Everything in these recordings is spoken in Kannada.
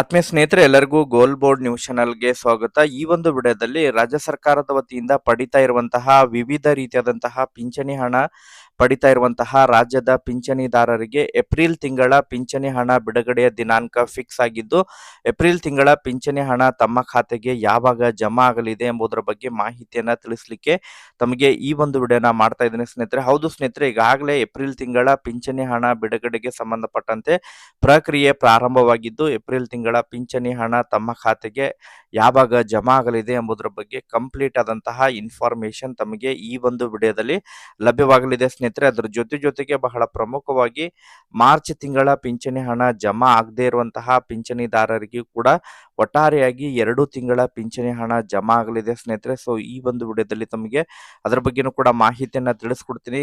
ಆತ್ಮೀಯ ಸ್ನೇಹಿತರೆ, ಎಲ್ಲರಿಗೂ ಗೋಲ್ ಬೋರ್ಡ್ ನ್ಯೂಸ್ ಚಾನಲ್ಗೆ ಸ್ವಾಗತ. ಈ ಒಂದು ವಿಡಿಯೋದಲ್ಲಿ ರಾಜ್ಯ ಸರ್ಕಾರದ ವತಿಯಿಂದ ಪಡಿತಾ ಇರುವಂತಹ ವಿವಿಧ ರೀತಿಯಾದಂತಹ ಪಿಂಚಣಿ ಹಣ ಪಡಿತಾ ಇರುವಂತಹ ರಾಜ್ಯದ ಪಿಂಚಣಿದಾರರಿಗೆ ಏಪ್ರಿಲ್ ತಿಂಗಳ ಪಿಂಚಣಿ ಹಣ ಬಿಡುಗಡೆಯ ದಿನಾಂಕ ಫಿಕ್ಸ್ ಆಗಿದ್ದು, ಏಪ್ರಿಲ್ ತಿಂಗಳ ಪಿಂಚಣಿ ಹಣ ತಮ್ಮ ಖಾತೆಗೆ ಯಾವಾಗ ಜಮಾ ಆಗಲಿದೆ ಎಂಬುದರ ಬಗ್ಗೆ ಮಾಹಿತಿಯನ್ನ ತಿಳಿಸಲಿಕ್ಕೆ ತಮಗೆ ಈ ಒಂದು ವಿಡಿಯೋನ ಮಾಡ್ತಾ ಇದ್ದೇನೆ ಸ್ನೇಹಿತರೆ. ಹೌದು ಸ್ನೇಹಿತರೆ, ಈಗಾಗಲೇ ಏಪ್ರಿಲ್ ತಿಂಗಳ ಪಿಂಚಣಿ ಹಣ ಬಿಡುಗಡೆಗೆ ಸಂಬಂಧಪಟ್ಟಂತೆ ಪ್ರಕ್ರಿಯೆ ಪ್ರಾರಂಭವಾಗಿದ್ದು, ಏಪ್ರಿಲ್ ತಿಂಗಳ ಪಿಂಚಣಿ ಹಣ ತಮ್ಮ ಖಾತೆಗೆ ಯಾವಾಗ ಜಮಾ ಆಗಲಿದೆ ಎಂಬುದರ ಬಗ್ಗೆ ಕಂಪ್ಲೀಟ್ ಆದಂತಹ ಇನ್ಫಾರ್ಮೇಶನ್ ತಮಗೆ ಈ ಒಂದು ವಿಡಿಯೋದಲ್ಲಿ ಲಭ್ಯವಾಗಲಿದೆ ಸ್ನೇಹಿತರೆ. ಅದರ ಜೊತೆ ಜೊತೆಗೆ ಬಹಳ ಪ್ರಮುಖವಾಗಿ ಮಾರ್ಚ್ ತಿಂಗಳ ಪಿಂಚಣಿ ಹಣ ಜಮಾ ಆಗದೇ ಇರುವಂತಹ ಪಿಂಚಣಿದಾರರಿಗೆ ಕೂಡ ಒಟ್ಟಾರೆಯಾಗಿ ಎರಡು ತಿಂಗಳ ಪಿಂಚಣಿ ಹಣ ಜಮಾ ಆಗಲಿದೆ ಸ್ನೇಹಿತರೆ. ಸೊ ಈ ಒಂದು ವಿಡಿಯೋದಲ್ಲಿ ತಮಗೆ ಅದರ ಬಗ್ಗೆನೂ ಕೂಡ ಮಾಹಿತಿಯನ್ನ ತಿಳಿಸ್ಕೊಡ್ತೀನಿ.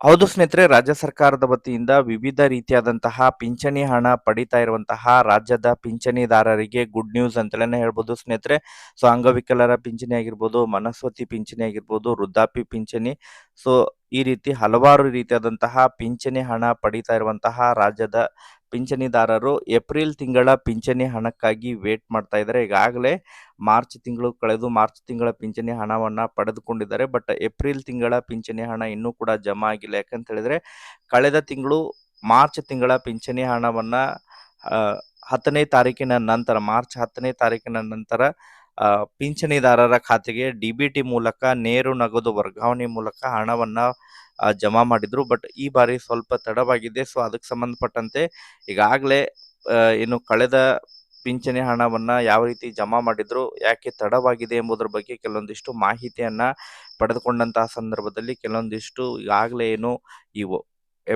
ಹೌದು ಸ್ನೇಹಿತರೆ, ರಾಜ್ಯ ಸರ್ಕಾರದ ವತಿಯಿಂದ ವಿವಿಧ ರೀತಿಯಾದಂತಹ ಪಿಂಚಣಿ ಹಣ ಪಡಿತಾ ಇರುವಂತಹ ರಾಜ್ಯದ ಪಿಂಚಣಿದಾರರಿಗೆ ಗುಡ್ ನ್ಯೂಸ್ ಅಂತಲೇ ಹೇಳ್ಬೋದು ಸ್ನೇಹಿತರೆ. ಸೊ ಅಂಗವಿಕಲರ ಪಿಂಚಣಿ ಆಗಿರ್ಬೋದು, ಮನಸ್ವತಿ ಪಿಂಚಣಿ ಆಗಿರ್ಬೋದು ವೃದ್ಧಾಪಿ ಪಿಂಚಣಿ. ಸೊ ಈ ರೀತಿ ಹಲವಾರು ರೀತಿಯಾದಂತಹ ಪಿಂಚಣಿ ಹಣ ಪಡಿತಾ ಇರುವಂತಹ ರಾಜ್ಯದ ಪಿಂಚಣಿದಾರರು ಏಪ್ರಿಲ್ ತಿಂಗಳ ಪಿಂಚಣಿ ಹಣಕ್ಕಾಗಿ ವೇಟ್ ಮಾಡ್ತಾ ಇದ್ದಾರೆ. ಈಗಾಗಲೇ ಮಾರ್ಚ್ ತಿಂಗಳು ಕಳೆದು ಮಾರ್ಚ್ ತಿಂಗಳ ಪಿಂಚಣಿ ಹಣವನ್ನು ಪಡೆದುಕೊಂಡಿದ್ದಾರೆ. ಬಟ್ ಏಪ್ರಿಲ್ ತಿಂಗಳ ಪಿಂಚಣಿ ಹಣ ಇನ್ನೂ ಕೂಡ ಜಮಾ ಆಗಿಲ್ಲ. ಯಾಕಂತ ಹೇಳಿದ್ರೆ ಕಳೆದ ತಿಂಗಳು ಮಾರ್ಚ್ ತಿಂಗಳ ಪಿಂಚಣಿ ಹಣವನ್ನು ಹತ್ತನೇ ತಾರೀಕಿನ ನಂತರ, ಮಾರ್ಚ್ ಹತ್ತನೇ ತಾರೀಕಿನ ನಂತರ ಪಿಂಚಣಿದಾರರ ಖಾತೆಗೆ ಡಿಬಿಟಿ ಮೂಲಕ ನೇರು ನಗದು ವರ್ಗಾವಣೆ ಮೂಲಕ ಹಣವನ್ನ ಜಮಾ ಮಾಡಿದ್ರು. ಬಟ್ ಈ ಬಾರಿ ಸ್ವಲ್ಪ ತಡವಾಗಿದೆ. ಸೊ, ಅದಕ್ಕೆ ಸಂಬಂಧಪಟ್ಟಂತೆ ಈಗಾಗಲೇ ಏನು ಕಳೆದ ಪಿಂಚಣಿ ಹಣವನ್ನ ಯಾವ ರೀತಿ ಜಮಾ ಮಾಡಿದ್ರು, ಯಾಕೆ ತಡವಾಗಿದೆ ಎಂಬುದರ ಬಗ್ಗೆ ಕೆಲವೊಂದಿಷ್ಟು ಮಾಹಿತಿಯನ್ನ ಪಡೆದುಕೊಂಡಂತಹ ಸಂದರ್ಭದಲ್ಲಿ ಕೆಲವೊಂದಿಷ್ಟು ಈಗಾಗಲೇ ಏನು ಇವು.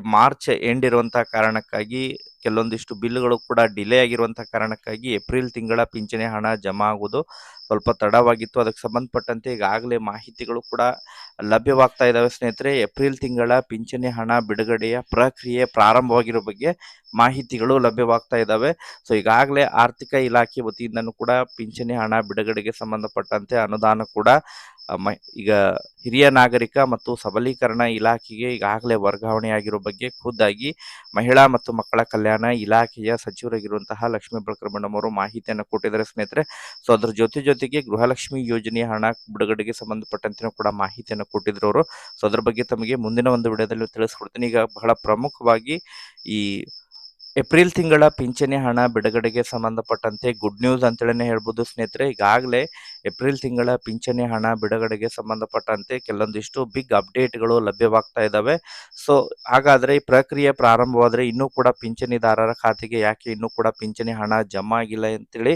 ಮಾರ್ಚ್ ಎಂಡ್ ಇರುವಂತಹ ಕಾರಣಕ್ಕಾಗಿ ಕೆಲವೊಂದಿಷ್ಟು ಬಿಲ್ಗಳು ಕೂಡ ಡಿಲೇ ಆಗಿರುವಂತಹ ಕಾರಣಕ್ಕಾಗಿ ಏಪ್ರಿಲ್ ತಿಂಗಳ ಪಿಂಚಣಿ ಹಣ ಜಮಾ ಆಗುವುದು ಸ್ವಲ್ಪ ತಡವಾಗಿತ್ತು. ಅದಕ್ಕೆ ಸಂಬಂಧಪಟ್ಟಂತೆ ಈಗಾಗಲೇ ಮಾಹಿತಿಗಳು ಕೂಡ ಲಭ್ಯವಾಗ್ತಾ ಇದ್ದಾವೆ. ಸ್ನೇಹಿತರೆ, ಏಪ್ರಿಲ್ ತಿಂಗಳ ಪಿಂಚಣಿ ಹಣ ಬಿಡುಗಡೆಯ ಪ್ರಕ್ರಿಯೆ ಪ್ರಾರಂಭವಾಗಿರೋ ಬಗ್ಗೆ ಮಾಹಿತಿಗಳು ಲಭ್ಯವಾಗ್ತಾ ಇದ್ದಾವೆ. ಸೊ, ಈಗಾಗಲೇ ಆರ್ಥಿಕ ಇಲಾಖೆ ವತಿಯಿಂದನೂ ಕೂಡ ಪಿಂಚಣಿ ಹಣ ಬಿಡುಗಡೆಗೆ ಸಂಬಂಧಪಟ್ಟಂತೆ ಅನುದಾನ ಕೂಡ ಈಗ ಹಿರಿಯ ನಾಗರಿಕ ಮತ್ತು ಸಬಲೀಕರಣ ಇಲಾಖೆಗೆ ಈಗಾಗಲೇ ವರ್ಗಾವಣೆಯಾಗಿರೋ ಬಗ್ಗೆ ಖುದ್ದಾಗಿ ಮಹಿಳಾ ಮತ್ತು ಮಕ್ಕಳ ಕಲ್ಯಾಣ ಇಲಾಖೆಯ ಸಚಿವರಾಗಿರುವಂತಹ ಲಕ್ಷ್ಮೀ ಬಳಕರ ಮೇಡಮ್ ಅವರು ಮಾಹಿತಿಯನ್ನು ಕೊಟ್ಟಿದ್ದಾರೆ. ಸ್ನೇಹಿತರೆ, ಸೊ ಅದರ ಜೊತೆ ಜೊತೆಗೆ ಗೃಹಲಕ್ಷ್ಮಿ ಯೋಜನೆಯ ಹಣ ಬಿಡುಗಡೆಗೆ ಸಂಬಂಧಪಟ್ಟಂತೆ ಕೂಡ ಮಾಹಿತಿಯನ್ನು ಕೊಟ್ಟಿದ್ರು ಅವರು. ಸೊ ಅದರ ಬಗ್ಗೆ ತಮಗೆ ಮುಂದಿನ ಒಂದು ವಿಡಿಯೋದಲ್ಲಿ ತಿಳಿಸ್ಕೊಡ್ತೀನಿ. ಈಗ ಬಹಳ ಪ್ರಮುಖವಾಗಿ ಈ ಏಪ್ರಿಲ್ ತಿಂಗಳ ಪಿಂಚಣಿ ಹಣ ಬಿಡುಗಡೆಗೆ ಸಂಬಂಧಪಟ್ಟಂತೆ ಗುಡ್ ನ್ಯೂಸ್ ಅಂತೇಳಿ ಹೇಳ್ಬೋದು ಸ್ನೇಹಿತರೆ. ಈಗಾಗಲೇ ಏಪ್ರಿಲ್ ತಿಂಗಳ ಪಿಂಚಣಿ ಹಣ ಬಿಡುಗಡೆಗೆ ಸಂಬಂಧಪಟ್ಟಂತೆ ಕೆಲವೊಂದಿಷ್ಟು ಬಿಗ್ ಅಪ್ಡೇಟ್ಗಳು ಲಭ್ಯವಾಗ್ತಾ ಇದ್ದಾವೆ ಸೊ, ಹಾಗಾದರೆ ಈ ಪ್ರಕ್ರಿಯೆ ಪ್ರಾರಂಭವಾದರೆ ಇನ್ನೂ ಕೂಡ ಪಿಂಚಣಿದಾರರ ಖಾತೆಗೆ ಯಾಕೆ ಇನ್ನೂ ಕೂಡ ಪಿಂಚಣಿ ಹಣ ಜಮಾ ಆಗಿಲ್ಲ ಅಂತೇಳಿ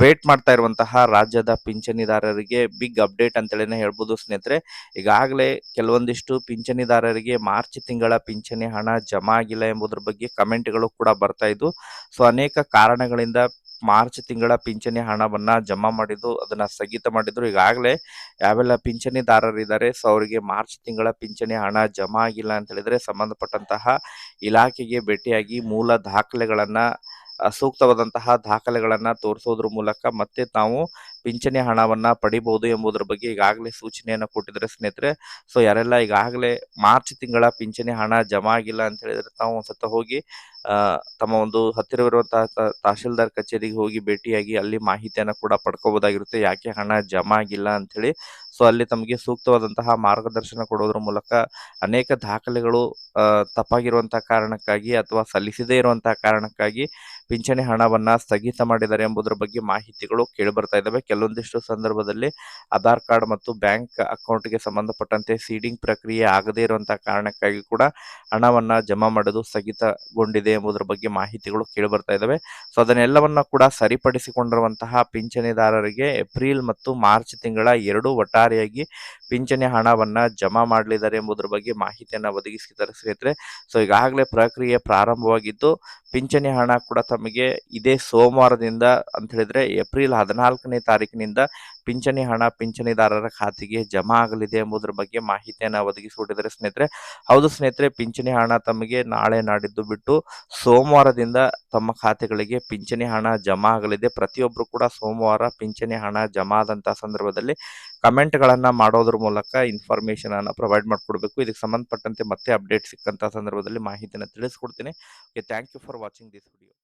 ವೇಟ್ ಮಾಡ್ತಾ ಇರುವಂತಹ ರಾಜ್ಯದ ಪಿಂಚಣಿದಾರರಿಗೆ ಬಿಗ್ ಅಪ್ಡೇಟ್ ಅಂತೇಳಿ ಹೇಳ್ಬೋದು ಸ್ನೇಹಿತರೆ. ಈಗಾಗಲೇ ಕೆಲವೊಂದಿಷ್ಟು ಪಿಂಚಣಿದಾರರಿಗೆ ಮಾರ್ಚ್ ತಿಂಗಳ ಪಿಂಚಣಿ ಹಣ ಜಮಾ ಆಗಿಲ್ಲ ಎಂಬುದರ ಬಗ್ಗೆ ಕಮೆಂಟ್ಗಳು ಕೂಡ ಬರ್ತಾ ಇದ್ದು, ಸೊ ಅನೇಕ ಕಾರಣಗಳಿಂದ ಮಾರ್ಚ್ ತಿಂಗಳ ಪಿಂಚಣಿ ಹಣವನ್ನ ಜಮಾ ಮಾಡಿದ್ದು, ಅದನ್ನ ಸ್ಥಗಿತ ಮಾಡಿದ್ರು. ಈಗಾಗಲೇ ಯಾವೆಲ್ಲ ಪಿಂಚಣಿದಾರರಿದ್ದಾರೆ, ಸೊ ಅವರಿಗೆ ಮಾರ್ಚ್ ತಿಂಗಳ ಪಿಂಚಣಿ ಹಣ ಜಮಾ ಆಗಿಲ್ಲ ಅಂತ ಹೇಳಿದ್ರೆ ಸಂಬಂಧಪಟ್ಟಂತಹ ಇಲಾಖೆಗೆ ಭೇಟಿಯಾಗಿ ಮೂಲ ದಾಖಲೆಗಳನ್ನ, ಸೂಕ್ತವಾದಂತಹ ದಾಖಲೆಗಳನ್ನ ತೋರಿಸೋದ್ರ ಮೂಲಕ ಮತ್ತೆ ತಾವು ಪಿಂಚಣಿ ಹಣವನ್ನ ಪಡಿಬಹುದು ಎಂಬುದರ ಬಗ್ಗೆ ಈಗಾಗಲೇ ಸೂಚನೆಯನ್ನು ಕೊಟ್ಟಿದ್ರೆ ಸ್ನೇಹಿತರೆ. ಸೊ ಯಾರೆಲ್ಲ ಈಗಾಗಲೇ ಮಾರ್ಚ್ ತಿಂಗಳ ಪಿಂಚಣಿ ಹಣ ಜಮಾ ಆಗಿಲ್ಲ ಅಂತ ಹೇಳಿದ್ರೆ ತಾವು ಒಂದ್ಸತ ಹೋಗಿ ತಮ್ಮ ಒಂದು ಹತ್ತಿರವಿರುವಂತಹ ತಹಶೀಲ್ದಾರ್ ಕಚೇರಿಗೆ ಹೋಗಿ ಭೇಟಿಯಾಗಿ ಅಲ್ಲಿ ಮಾಹಿತಿಯನ್ನು ಕೂಡ ಪಡ್ಕೋಬಹುದಾಗಿರುತ್ತೆ ಯಾಕೆ ಹಣ ಜಮಾ ಆಗಿಲ್ಲ ಅಂತೇಳಿ ಸೊ ಅಲ್ಲಿ ತಮಗೆ ಸೂಕ್ತವಾದಂತಹ ಮಾರ್ಗದರ್ಶನ ಕೊಡೋದ್ರ ಮೂಲಕ ಅನೇಕ ದಾಖಲೆಗಳು ತಪ್ಪಾಗಿರುವಂತಹ ಕಾರಣಕ್ಕಾಗಿ ಅಥವಾ ಸಲ್ಲಿಸದೇ ಇರುವಂತಹ ಕಾರಣಕ್ಕಾಗಿ ಪಿಂಚಣಿ ಹಣವನ್ನ ಸ್ಥಗಿತ ಮಾಡಿದ್ದಾರೆ ಎಂಬುದರ ಬಗ್ಗೆ ಮಾಹಿತಿಗಳು ಕೇಳಿ ಬರ್ತಾ ಇದ್ದಾವೆ. ಕೆಲವೊಂದಿಷ್ಟು ಸಂದರ್ಭದಲ್ಲಿ ಆಧಾರ್ ಕಾರ್ಡ್ ಮತ್ತು ಬ್ಯಾಂಕ್ ಅಕೌಂಟ್ಗೆ ಸಂಬಂಧಪಟ್ಟಂತೆ ಸೀಡಿಂಗ್ ಪ್ರಕ್ರಿಯೆ ಆಗದೇ ಇರುವಂತಹ ಕಾರಣಕ್ಕಾಗಿ ಕೂಡ ಹಣವನ್ನ ಜಮಾ ಮಾಡೋದು ಸ್ಥಗಿತಗೊಂಡಿದೆ ಎಂಬುದರ ಬಗ್ಗೆ ಮಾಹಿತಿಗಳು ಕೇಳಿಬರ್ತಾ ಇದಾವೆ ಸೊ, ಅದನ್ನೆಲ್ಲವನ್ನ ಕೂಡ ಸರಿಪಡಿಸಿಕೊಂಡಿರುವಂತಹ ಪಿಂಚಣಿದಾರರಿಗೆ ಏಪ್ರಿಲ್ ಮತ್ತು ಮಾರ್ಚ್ ತಿಂಗಳ ಎರಡು ಒಟ್ಟಾರೆಯಾಗಿ ಪಿಂಚಣಿ ಹಣವನ್ನ ಜಮಾ ಮಾಡಲಿದ್ದಾರೆ ಎಂಬುದರ ಬಗ್ಗೆ ಮಾಹಿತಿಯನ್ನ ಒದಗಿಸಿದ್ದಾರೆ ಸ್ನೇಹಿತರೆ. ಸೊ, ಈಗಾಗಲೇ ಪ್ರಕ್ರಿಯೆ ಪ್ರಾರಂಭವಾಗಿದ್ದು ಪಿಂಚಣಿ ಹಣ ಕೂಡ ತಮಗೆ ಇದೇ ಸೋಮವಾರದಿಂದ ಅಂತ ಹೇಳಿದ್ರೆ ಏಪ್ರಿಲ್ ಹದಿನಾಲ್ಕನೇ ತಾರೀಕಿನಿಂದ ಪಿಂಚಣಿ ಹಣ ಪಿಂಚಣಿದಾರರ ಖಾತೆಗೆ ಜಮಾ ಆಗಲಿದೆ ಎಂಬುದರ ಬಗ್ಗೆ ಮಾಹಿತಿಯನ್ನು ಒದಗಿಸಿಕೊಟ್ಟಿದ್ದಾರೆ ಸ್ನೇಹಿತರೆ. ಹೌದು ಸ್ನೇಹಿತರೆ, ಪಿಂಚಣಿ ಹಣ ತಮಗೆ ನಾಳೆ ನಾಡಿದ್ದು ಬಿಟ್ಟು ಸೋಮವಾರದಿಂದ ತಮ್ಮ ಖಾತೆಗಳಿಗೆ ಪಿಂಚಣಿ ಹಣ ಜಮಾ ಆಗಲಿದೆ. ಪ್ರತಿಯೊಬ್ಬರು ಕೂಡ ಸೋಮವಾರ ಪಿಂಚಣಿ ಹಣ ಜಮಾ ಆದಂತಹ ಸಂದರ್ಭದಲ್ಲಿ ಕಮೆಂಟ್ಗಳನ್ನು ಮಾಡೋದ್ರ ಮೂಲಕ ಇನ್ಫಾರ್ಮೇಷನ್ ಅನ್ನು ಪ್ರೊವೈಡ್ ಮಾಡಿಕೊಡ್ಬೇಕು. ಇದಕ್ಕೆ ಸಂಬಂಧಪಟ್ಟಂತೆ ಮತ್ತೆ ಅಪ್ಡೇಟ್ ಸಿಕ್ಕಂತಹ ಸಂದರ್ಭದಲ್ಲಿ ಮಾಹಿತಿಯನ್ನು ತಿಳಿಸ್ಕೊಡ್ತೀನಿ. Okay, thank you for watching this video.